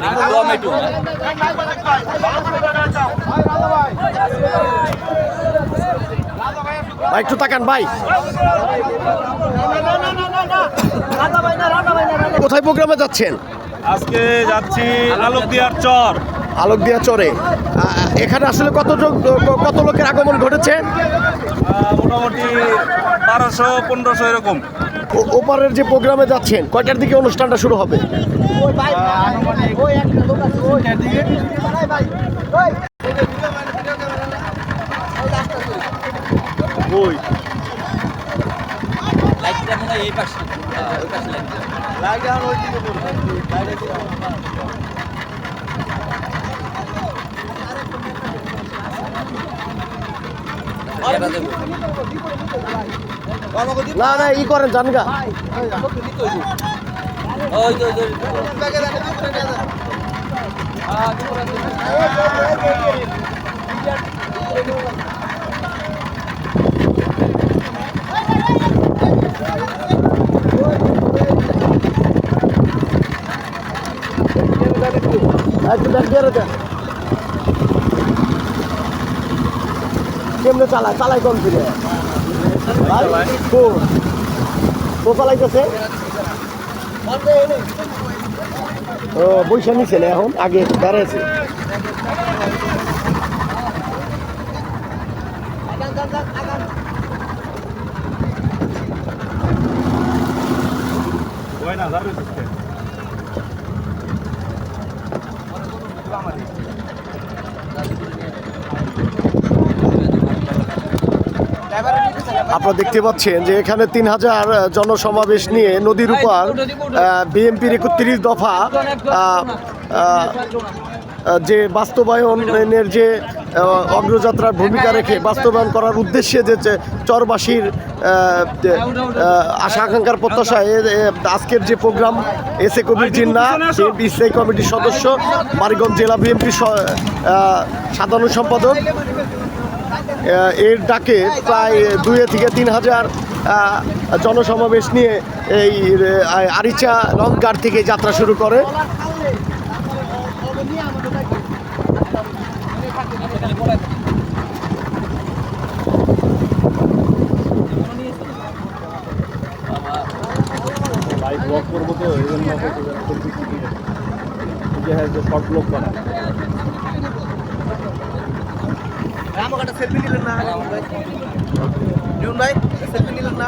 এটা কিন্তু টমেটো ভাই একটু তাকান ভাই। কোথায় প্রোগ্রামে যাচ্ছেন? আজকে যাচ্ছি আলোক দিয়ার চর। আলোক দিয়া চরে এখানে আসলে কত কত লোকের আগমন ঘটেছে? মোটামুটি বারোশো পনেরোশো এরকম। ওপারের যে প্রোগ্রামে যাচ্ছেন কয়টার দিকে অনুষ্ঠানটা শুরু হবে? ওই না না ই করেন জানগা একটু দেখ দিয়ে কেমনে চালায়? চালাই কম ছিল ও চালাইতেছে? ও, বৈশা নিছে না এখন? আগে বেড়েছে ওই না আপনারা দেখতে পাচ্ছেন যে এখানে তিন হাজার জনসমাবেশ নিয়ে নদীর উপর বিএনপির একত্রিশ দফা যে বাস্তবায়নের যে অগ্রযাত্রার ভূমিকা রেখে বাস্তবায়ন করার উদ্দেশ্যে যে চরবাসীর আশা আকাঙ্ক্ষার এ- আজকের যে program, S A Kabir Jinnah BNP স্থায়ী কমিটির সদস্য মারিগঞ্জ জেলা বিএনপি সাধারণ সম্পাদক। এর ডাকে প্রায় দুই থেকে তিন হাজার জনসমাবেশ নিয়ে এই আরিচা লঙ্কার থেকে যাত্রা শুরু করে। করব তো, এই জন্য যে হ্যাঁ শর্ট ব্লক বানা আমাকে একটা সেলফি নিলেন না? নিউন ভাই নিলেন না?